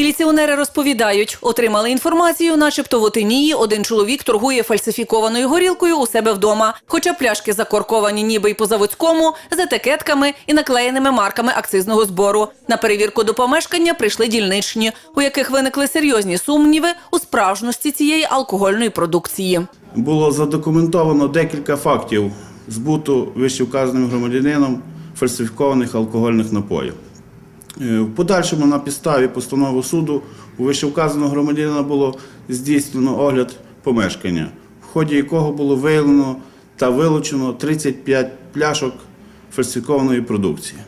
Міліціонери розповідають, отримали інформацію, начебто в Отинії один чоловік торгує фальсифікованою горілкою у себе вдома. Хоча пляшки закорковані ніби й по заводському, з етикетками і наклеєними марками акцизного збору. На перевірку до помешкання прийшли дільничні, у яких виникли серйозні сумніви у справжності цієї алкогольної продукції. Було задокументовано декілька фактів збуту вищевказаним громадянином фальсифікованих алкогольних напоїв. Е, В подальшому на підставі постанови суду у вищевказаного громадянина було здійснено огляд помешкання, в ході якого було виявлено та вилучено 35 пляшок фальсифікованої продукції.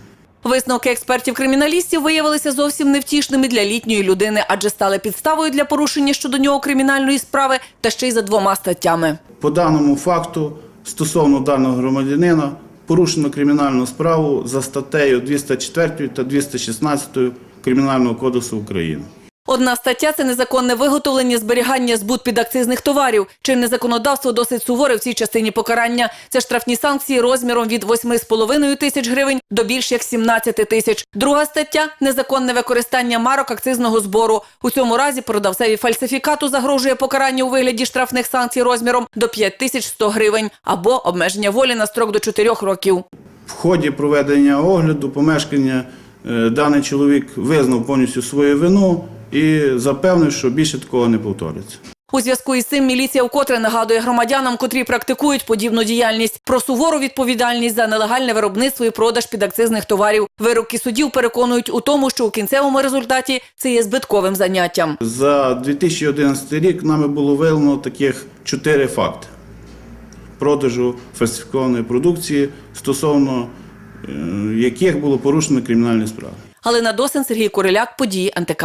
Висновки експертів-криміналістів виявилися зовсім невтішними для літньої людини, адже стали підставою для порушення щодо нього кримінальної справи та ще й за двома статтями. По даному факту стосовно даного громадянина порушено кримінальну справу за статтею 204 та 216 Кримінального кодексу України. Одна стаття це незаконне виготовлення, зберігання, збут підакцизних товарів. Чинне законодавство досить суворе в цій частині покарання. Це штрафні санкції розміром від 8,5 тисяч гривень до більш як 17 тисяч. Друга стаття незаконне використання марок акцизного збору. У цьому разі продавцеві фальсифікату загрожує покарання у вигляді штрафних санкцій розміром до 5100 гривень або обмеження волі на строк до 4 років. В ході проведення огляду помешкання е, даний чоловік визнав повністю свою вину і запевнив, що більше такого не повториться. У зв'язку із цим міліція вкотре нагадує громадянам, котрі практикують подібну діяльність, про сувору відповідальність за нелегальне виробництво і продаж підакцизних товарів. Вироки судів переконують у тому, що у кінцевому результаті це є збитковим заняттям. За 2011 рік нами було виявлено таких чотири факти продажу фальсифікованої продукції, стосовно е, яких було порушено кримінальні справи. Галина Досин, Сергій Куриляк, події НТК.